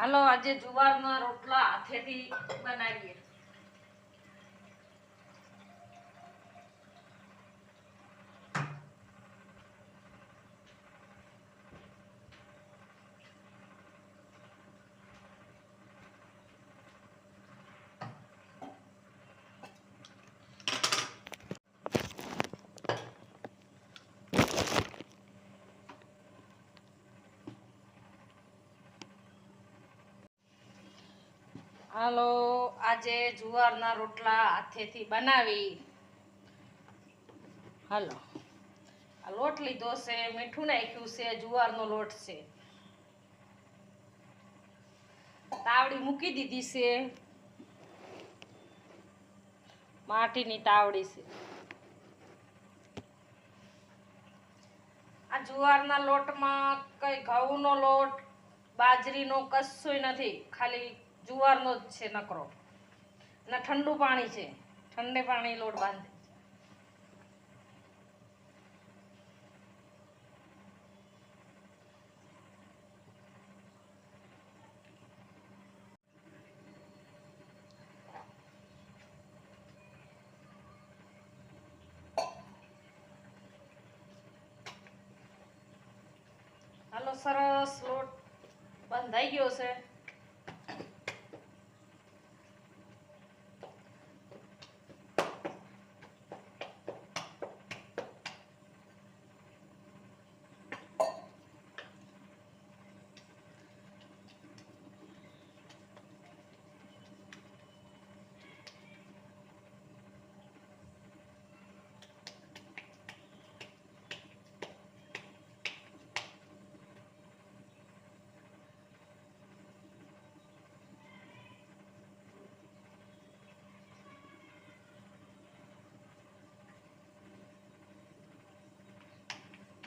હાલો આજે જુવારના રોટલા હાથેથી બનાવીએ. હાલો, આજે જુવારના રોટલા હાથેથી બનાવી. હાલો. આ લોટ લીધો છે, મીઠું નાખ્યું છે, જુવારનો લોટ છે. તાવડી મૂકી દીધી છે. માટીની તાવડી છે. આ જુવારના લોટમાં કઈ ઘઉંનો લોટ, બાજરીનો કશું નથી, ખાલી જુવારનો જ છે નકરો. અને ઠંડુ પાણી છે. ઠંડે પાણી લોટ બાંધે હાલો, સરસ લોટ બંધાઈ ગયો છે.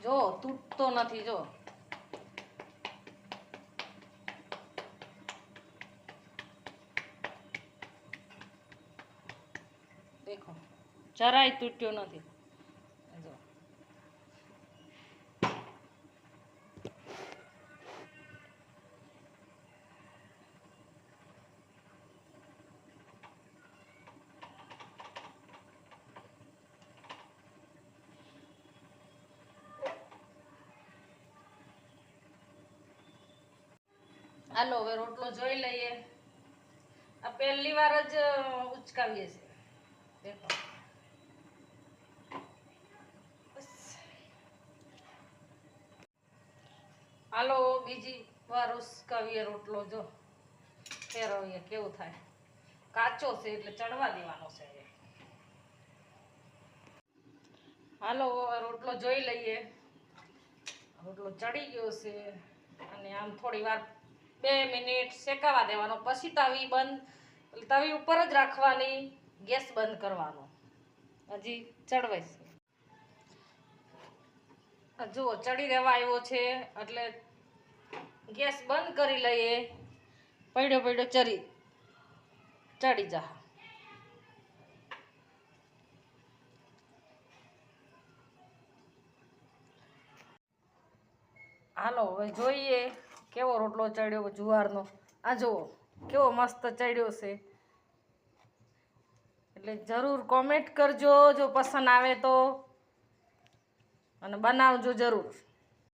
જો તૂટતો નથી જો. દેખો જરાય તૂટ્યો નથી જો હાલો, હવે રોટલો જોઈ લઈએ. આ પહેલી વાર જ ઉચકાવીએ છીએ. દેખો. હાલો, બીજી વાર ઉચકાવીએ રોટલો, જો. ફેરવીએ, કેવું થાય. કાચો છે એટલે ચડવા દેવાનો છે. હાલો રોટલો જોઈ લઈએ. રોટલો ચડી ગયો છે. અને આમ થોડી વાર બે મિનિટ શેકાવા દેવાનો. પછી તવી બંધ, તવી ઉપર જ રાખવાની, ગેસ બંધ કરવાનો. હજી આ જુઓ, ચડી રહેવા આવ્યો છે, એટલે ગેસ બંધ કરી લઈએ. પડ્યો પડ્યો, ચરી. ચડી જા. હાલો, હવે જોઈએ. કેવો રોટલો ચડ્યો, જુવારનો? આ જુઓ, કેવો મસ્ત ચડ્યો છે. એટલે જરૂર કોમેન્ટ કરજો, જો પસંદ આવે તો. અને બનાવજો જરૂર.